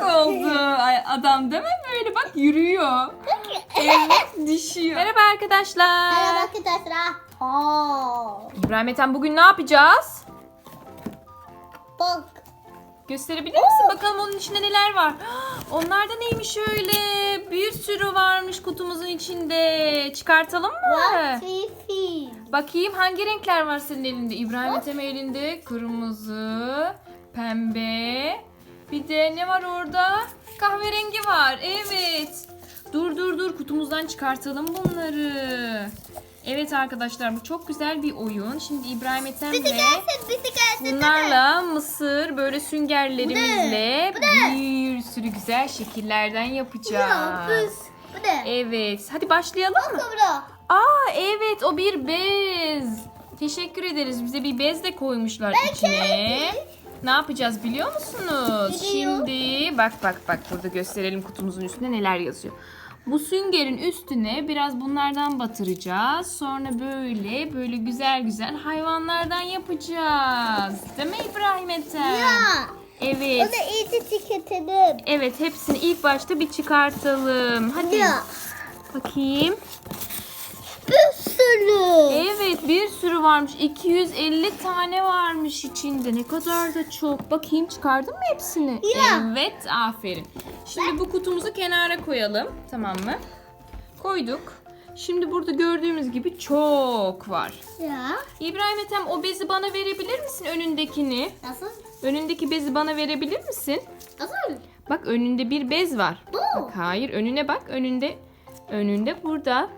komik oldu. Ay, adam değil mi böyle bak yürüyor. Evet düşüyor. Merhaba arkadaşlar. Merhaba arkadaşlar. Aa, İbrahim Ethem bugün ne yapacağız? bak. Gösterebilir misin bakalım onun içinde neler var? Onlar da neymiş öyle? Bir sürü varmış kutumuzun içinde. Çıkartalım mı? Fifi. Bakayım hangi renkler var senin elinde? İbrahim Ethem elinde kırmızı, pembe. Bir de ne var orada? Kahverengi var. Evet. Dur dur dur kutumuzdan çıkartalım bunları. Evet arkadaşlar bu çok güzel bir oyun. Şimdi İbrahim bizi gelsin. bunlarla mısır böyle süngerlerimizle bir sürü güzel şekillerden Ya, yapacağız. biz. Bu ne? Evet. Hadi başlayalım mı? Aa evet o bir bez. Teşekkür ederiz. Bize bir bez de koymuşlar içine. Ne yapacağız biliyor musunuz? Biliyorum. Şimdi bak bak bak burada gösterelim kutumuzun üstünde neler yazıyor. Bu süngerin üstüne biraz bunlardan batıracağız. Sonra böyle böyle güzel güzel hayvanlardan yapacağız. Değil mi İbrahim Ethem? Ya. Evet. O da iyice tüketelim. Evet hepsini ilk başta bir çıkartalım. Hadi. Ya. Bakayım. Sürü. Evet bir sürü varmış. 250 tane varmış içinde. Ne kadar da çok. Bakayım çıkardın mı hepsini? Ya. Evet aferin. Şimdi bu kutumuzu kenara koyalım. Tamam mı? Koyduk. Şimdi burada gördüğümüz gibi çok var. Ya. İbrahim Ethem o bezi bana verebilir misin önündekini? Nasıl? Önündeki bezi bana verebilir misin? Nasıl? Bak önünde bir bez var. Bu. Bak hayır önüne bak önünde. Önünde burada.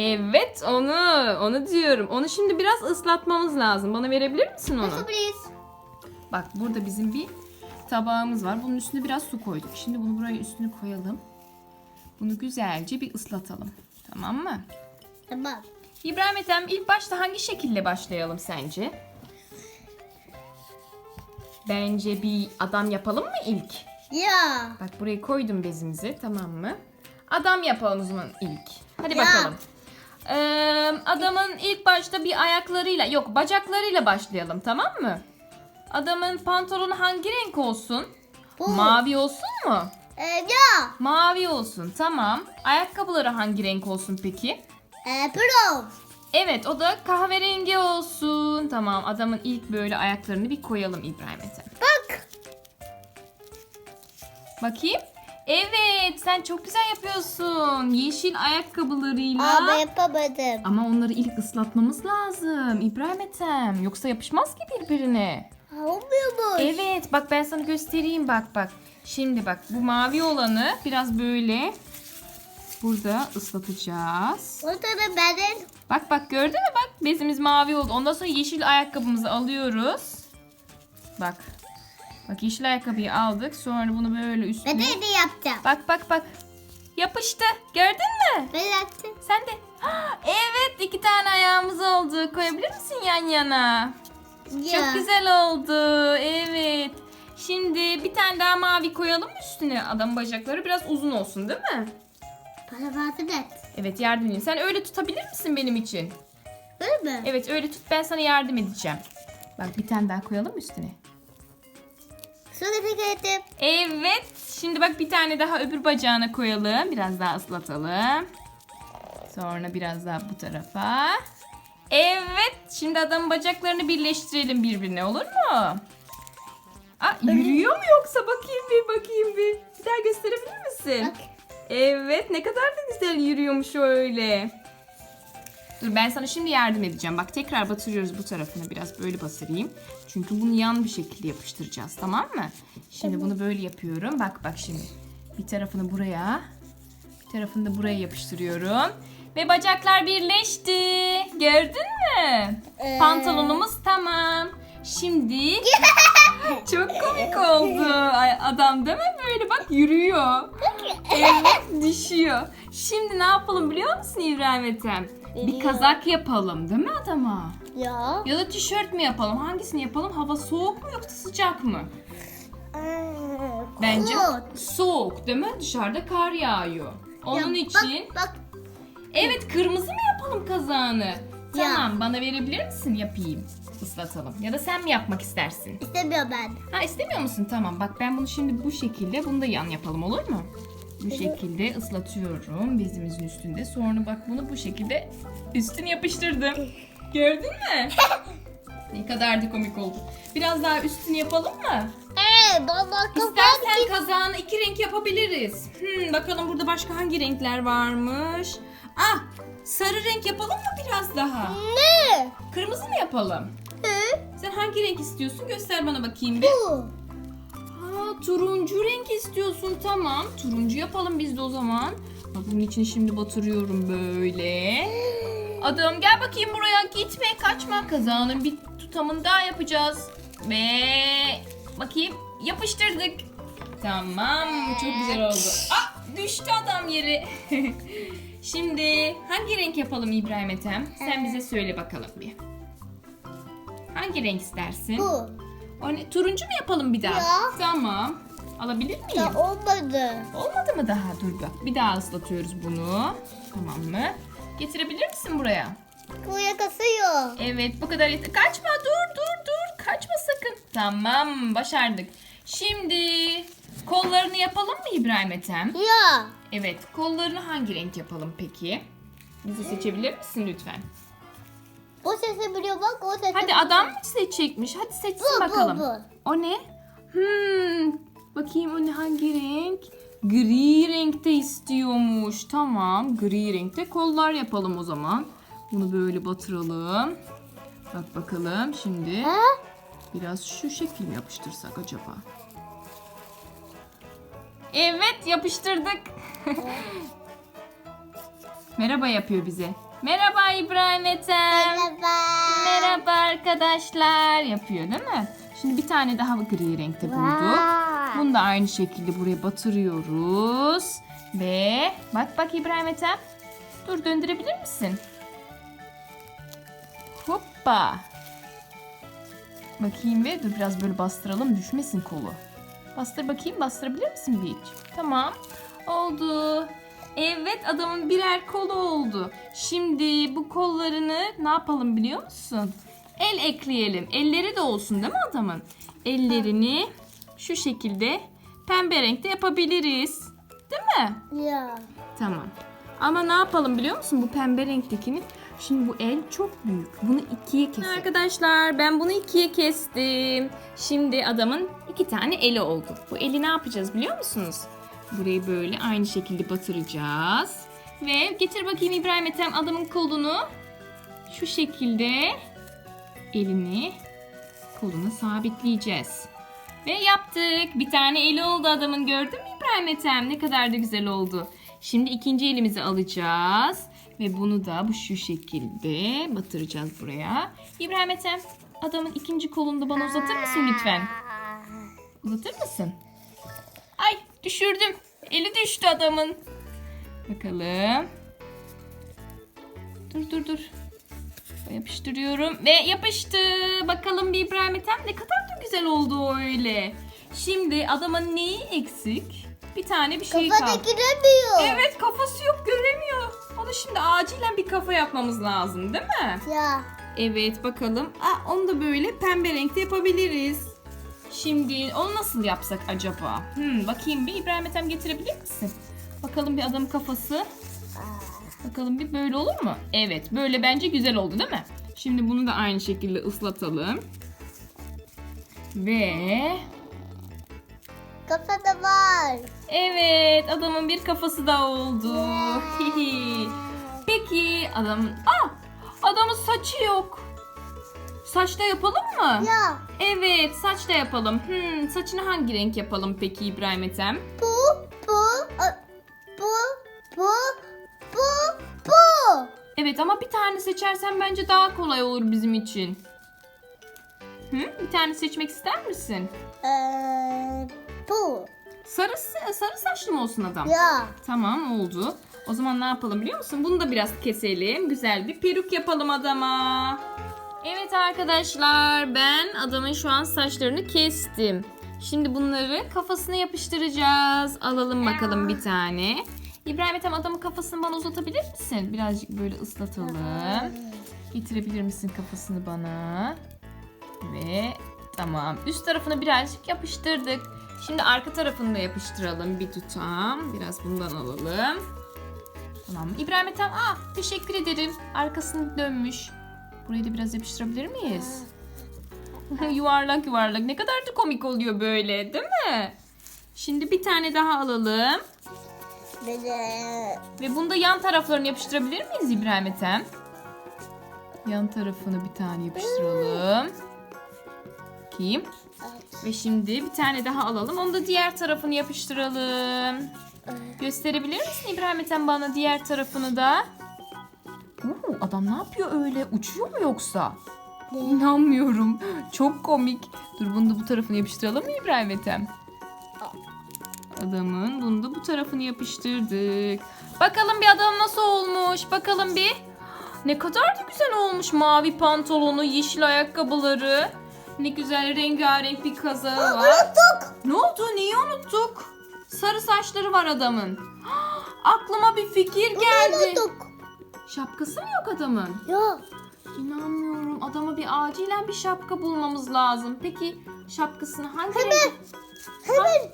Evet onu onu diyorum. Onu şimdi biraz ıslatmamız lazım. Bana verebilir misin onu? Please? Bak burada bizim bir tabağımız var. Bunun üstüne biraz su koyduk. Şimdi bunu buraya üstüne koyalım. Bunu güzelce bir ıslatalım. Tamam mı? Tamam. İbrahim Ethem ilk başta hangi şekilde başlayalım sence? Bence bir adam yapalım mı ilk? Ya. Bak buraya koydum bezimizi tamam mı? Adam yapalım o zaman ilk. Hadi Ya. bakalım. Ee, adamın ilk başta bir ayaklarıyla yok bacaklarıyla başlayalım tamam mı? Adamın pantolonu hangi renk olsun? Bu. Mavi olsun mu? Ee, ya. Mavi olsun tamam. Ayakkabıları hangi renk olsun peki? Ee, brown. Evet o da kahverengi olsun. Tamam adamın ilk böyle ayaklarını bir koyalım İbrahim Ethem. Bak. Bakayım. Evet sen çok güzel yapıyorsun. Yeşil ayakkabılarıyla. Ama yapamadım. Ama onları ilk ıslatmamız lazım İbrahim Ethem. Yoksa yapışmaz ki birbirine. Olmuyormuş. Evet bak ben sana göstereyim bak bak. Şimdi bak bu mavi olanı biraz böyle burada ıslatacağız. Orada da benim. Bak bak gördün mü bak bezimiz mavi oldu. Ondan sonra yeşil ayakkabımızı alıyoruz. Bak. Bak yeşil ayakkabıyı aldık. Sonra bunu böyle üstüne. Ben de yapacağım. Bak bak bak. Yapıştı. Gördün mü? Ben yaptım. Sen de. Evet iki tane ayağımız oldu. Koyabilir misin yan yana? Ya. Çok güzel oldu. Evet. Şimdi bir tane daha mavi koyalım üstüne? Adam bacakları biraz uzun olsun değil mi? Bana yardım et. Evet yardım edeyim. Sen öyle tutabilir misin benim için? Böyle mi? Evet öyle tut ben sana yardım edeceğim. Bak bir tane daha koyalım üstüne? Sonra tüketim. Evet. Şimdi bak bir tane daha öbür bacağına koyalım. Biraz daha ıslatalım. Sonra biraz daha bu tarafa. Evet. Şimdi adamın bacaklarını birleştirelim birbirine olur mu? Aa, yürüyor mu yoksa? Bakayım bir bakayım bir. Bir daha gösterebilir misin? Bak. Evet ne kadar da güzel yürüyormuş öyle. Dur ben sana şimdi yardım edeceğim. Bak tekrar batırıyoruz bu tarafını biraz böyle batırayım. Çünkü bunu yan bir şekilde yapıştıracağız tamam mı? Şimdi bunu böyle yapıyorum. Bak bak şimdi. Bir tarafını buraya. Bir tarafını da buraya yapıştırıyorum. Ve bacaklar birleşti. Gördün mü? Ee. Pantolonumuz tamam. Şimdi çok komik oldu. Ay, adam değil mi böyle bak yürüyor. Evet düşüyor. Şimdi ne yapalım biliyor musun İbrahim Ethem? Bir kazak yapalım değil mi adama? Ya. Ya da tişört mü yapalım? Hangisini yapalım? Hava soğuk mu yoksa sıcak mı? Bence Kurt. soğuk değil mi? Dışarıda kar yağıyor. Onun Ya, için Bak, bak. evet kırmızı mı yapalım kazağını? Tamam bana verebilir misin yapayım? ıslatalım? Ya da sen mi yapmak istersin? İstemiyorum ben. Ha istemiyor musun? Tamam. Bak ben bunu şimdi bu şekilde bunu da yan yapalım olur mu? Bu şekilde ıslatıyorum bezimizin üstünde. Sonra bak bunu bu şekilde üstüne yapıştırdım. Gördün mü? ne kadar da komik oldu. Biraz daha üstünü yapalım mı? Ee, baba İstersen kazağını iki renk yapabiliriz. Hmm, bakalım burada başka hangi renkler varmış? Ah sarı renk yapalım mı biraz daha? Ne? Kırmızı mı yapalım? Hı? Sen hangi renk istiyorsun? Göster bana bakayım bir. Bu. Ha, turuncu renk istiyorsun tamam. Turuncu yapalım biz de o zaman. Bak bunun için şimdi batırıyorum böyle. Adam gel bakayım buraya gitme kaçma. Kazağının bir tutamını daha yapacağız. Ve bakayım yapıştırdık. Tamam çok güzel oldu. Ah düştü adam yeri. şimdi hangi renk yapalım İbrahim Ethem? Sen bize söyle bakalım bir. Hangi renk istersin? Bu. O ne, turuncu mu yapalım bir daha? Ya. Tamam. Alabilir miyim? Ya olmadı. Olmadı mı daha? Dur bak. Bir daha ıslatıyoruz bunu. Tamam mı? Getirebilir misin buraya? Buraya kasıyor. Evet bu kadar yeter. Kaçma dur dur dur. Kaçma sakın. Tamam başardık. Şimdi kollarını yapalım mı İbrahim Ethem? Ya. Evet kollarını hangi renk yapalım peki? Bizi seçebilir misin lütfen? O sesi biliyor bak o sesi. Hadi adam mı seçecekmiş? Hadi seçsin Bu, bu, bakalım. bu. O ne? Hmm. Bakayım o ne hangi renk? Gri renkte istiyormuş. Tamam. Gri renkte kollar yapalım o zaman. Bunu böyle batıralım. Bak bakalım şimdi. Ha? Biraz şu şekil mi yapıştırsak acaba? Evet yapıştırdık. Merhaba yapıyor bize. Merhaba İbrahim Ethem. Merhaba. Merhaba arkadaşlar yapıyor değil mi? Şimdi bir tane daha gri renkte bulduk. Vay. Bunu da aynı şekilde buraya batırıyoruz. Ve bak bak İbrahim Ethem. Dur döndürebilir misin? Hoppa. Bakayım ve dur biraz böyle bastıralım düşmesin kolu. Bastır bakayım bastırabilir misin bir hiç? Tamam. Oldu. Evet adamın birer kolu oldu. Şimdi bu kollarını ne yapalım biliyor musun? El ekleyelim. Elleri de olsun değil mi adamın? Ellerini şu şekilde pembe renkte yapabiliriz. Değil mi? Ya. Tamam. Ama ne yapalım biliyor musun? Bu pembe renktekini. Şimdi bu el çok büyük. Bunu ikiye keselim. Arkadaşlar ben bunu ikiye kestim. Şimdi adamın iki tane eli oldu. Bu eli ne yapacağız biliyor musunuz? Burayı böyle aynı şekilde batıracağız. Ve getir bakayım İbrahim Ethem adamın kolunu. Şu şekilde elini koluna sabitleyeceğiz. Ve yaptık. Bir tane eli oldu adamın gördün mü İbrahim Ethem? Ne kadar da güzel oldu. Şimdi ikinci elimizi alacağız. Ve bunu da bu şu şekilde batıracağız buraya. İbrahim Ethem adamın ikinci kolunu da bana uzatır mısın lütfen? Uzatır mısın? Ay düşürdüm. Eli düştü adamın. Bakalım. Dur dur dur. Yapıştırıyorum ve yapıştı. Bakalım bir İbrahim Ethem ne kadar da güzel oldu öyle. Şimdi adamın neyi eksik? Bir tane bir şey Kafada kaldı. giremiyor. Evet kafası yok göremiyor. Onu şimdi acilen bir kafa yapmamız lazım değil mi? Ya. Evet bakalım. Aa, onu da böyle pembe renkte yapabiliriz. Şimdi onu nasıl yapsak acaba? Hmm, bakayım bir İbrahim Ethem getirebilir misin? Bakalım bir adamın kafası. Bakalım bir böyle olur mu? Evet böyle bence güzel oldu değil mi? Şimdi bunu da aynı şekilde ıslatalım. Ve Kafada var. evet adamın bir kafası da oldu. Peki adamın... Aa! Adamın saçı yok. Saçta yapalım mı? Ya. Evet saçta yapalım. Hmm, saçını hangi renk yapalım peki İbrahim Ethem? Bu, bu, a- bu, bu, bu, bu. Evet ama bir tane seçersen bence daha kolay olur bizim için. Hı? Bir tane seçmek ister misin? Ee, bu. Sarı, sarı saçlı mı olsun adam? Ya. Tamam oldu. O zaman ne yapalım biliyor musun? Bunu da biraz keselim. Güzel bir peruk yapalım adama. Evet arkadaşlar ben adamın şu an saçlarını kestim. Şimdi bunları kafasına yapıştıracağız. Alalım bakalım bir tane. İbrahim Ethem adamın kafasını bana uzatabilir misin? Birazcık böyle ıslatalım. Getirebilir misin kafasını bana? Ve tamam. Üst tarafını birazcık yapıştırdık. Şimdi arka tarafını da yapıştıralım. Bir tutam. Biraz bundan alalım. Tamam. İbrahim Ethem, aa teşekkür ederim. Arkasını dönmüş. Burayı da biraz yapıştırabilir miyiz? yuvarlak yuvarlak. Ne kadar da komik oluyor böyle değil mi? Şimdi bir tane daha alalım. Ve bunda yan taraflarını yapıştırabilir miyiz İbrahim Ethem? Yan tarafını bir tane yapıştıralım. Kim? Ve şimdi bir tane daha alalım. Onu da diğer tarafını yapıştıralım. Gösterebilir misin İbrahim Ethem bana diğer tarafını da? Oo, adam ne yapıyor öyle? Uçuyor mu yoksa? İnanmıyorum. Çok komik. Dur bunu da bu tarafını yapıştıralım mı İbrahim Ethem? Adamın bunu da bu tarafını yapıştırdık. Bakalım bir adam nasıl olmuş? Bakalım bir. Ne kadar da güzel olmuş. Mavi pantolonu, yeşil ayakkabıları. Ne güzel rengarenk bir kazağı var. unuttuk. Ne oldu? Neyi unuttuk? Sarı saçları var adamın. Aklıma bir fikir geldi. Unuttuk. Şapkası mı yok adamın? Yok. İnanmıyorum. Adama bir acilen bir şapka bulmamız lazım. Peki şapkasını hangi renk? Hemen. Hemen.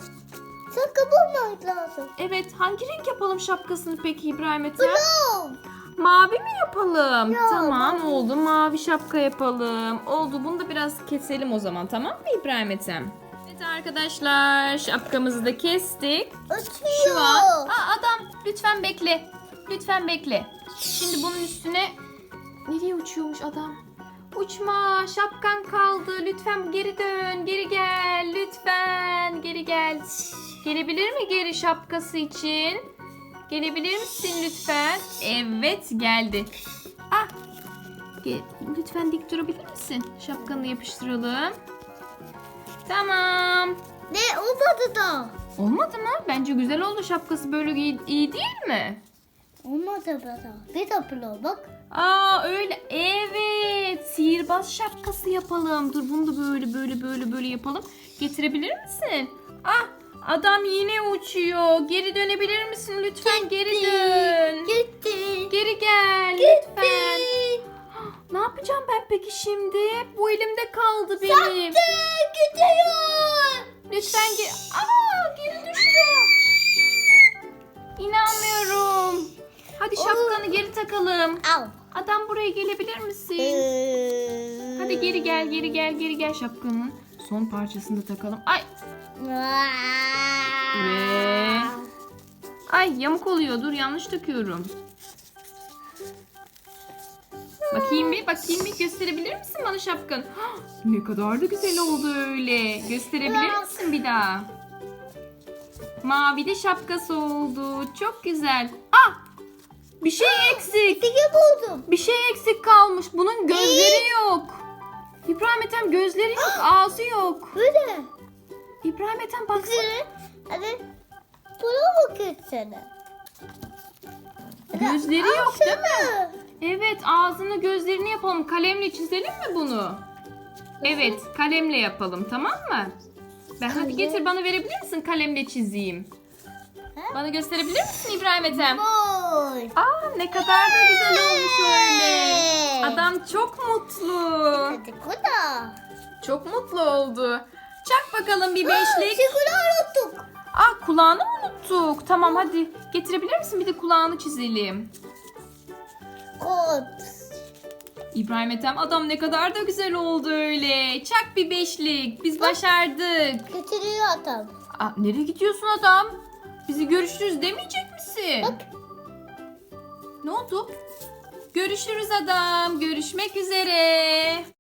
Sakın bulmak lazım. Evet, hangi renk yapalım şapkasını peki İbrahim Ethem? Blue. Mavi mi yapalım? Ya, tamam oldu. Mavi şapka yapalım. Oldu. Bunu da biraz keselim o zaman. Tamam mı İbrahim Ethem? Evet arkadaşlar şapkamızı da kestik. Uçuyor. Şu an. Aa, adam lütfen bekle. Lütfen bekle. Şimdi bunun üstüne nereye uçuyormuş adam? Uçma şapkan kaldı. Lütfen geri dön. Geri gel. Lütfen geri gel. Gelebilir mi geri şapkası için? Gelebilir misin lütfen? Evet geldi. Ah. Lütfen dik durabilir misin? Şapkanı yapıştıralım. Tamam. Ne olmadı da? Olmadı mı? Bence güzel oldu şapkası böyle iyi, iyi değil mi? Olmadı bana. Bir blue bak. Aa öyle. Evet. Sihirbaz şapkası yapalım. Dur bunu da böyle böyle böyle böyle yapalım. Getirebilir misin? Ah adam yine uçuyor. Geri dönebilir misin lütfen? Geri dön. Gitti. Geri gel lütfen. Ne yapacağım ben peki şimdi? Bu elimde kaldı benim. Gidiyor. Lütfen geri... Aa geri düşüyor. İnanmıyorum. Hadi şapkanı geri takalım. Al. Adam buraya gelebilir misin? Ee, Hadi geri gel, geri gel, geri gel şapkanın. Son parçasını da takalım. Ay, Ve- ay yamuk oluyor. Dur yanlış takıyorum. Bakayım bir, bakayım bir. Gösterebilir misin bana şapkanı? Hah, Ne kadar da güzel oldu öyle. Gösterebilir misin bir daha? Mavi de şapkası oldu. Çok güzel. Ah! Bir şey eksik. Dige buldum. Bir şey eksik kalmış. Bunun gözleri yok. İbrahim Ethem gözleri yok, ağzı yok. Böyle. İbrahim Ethem baksana. Güzel. Hadi. Buna mı geçsene? Gözleri yok değil mi? Evet, ağzını gözlerini yapalım. Kalemle çizelim mi bunu? Evet, kalemle yapalım tamam mı? Ben hadi getir bana verebilir misin kalemle çizeyim? Bana gösterebilir misin İbrahim Ethem? Boy. Aa ne kadar da güzel olmuş öyle. Adam çok mutlu. Hadi kuda. Çok mutlu oldu. Çak bakalım bir beşlik. Sigara unuttuk. Aa kulağını mı unuttuk? Tamam hadi getirebilir misin bir de kulağını çizelim. Kod. İbrahim Ethem adam ne kadar da güzel oldu öyle. Çak bir beşlik. Biz başardık. Getiriyor adam. Aa, nereye gidiyorsun adam? Bizi görüşürüz demeyecek misin? Bak. Ne oldu? Görüşürüz adam. Görüşmek üzere.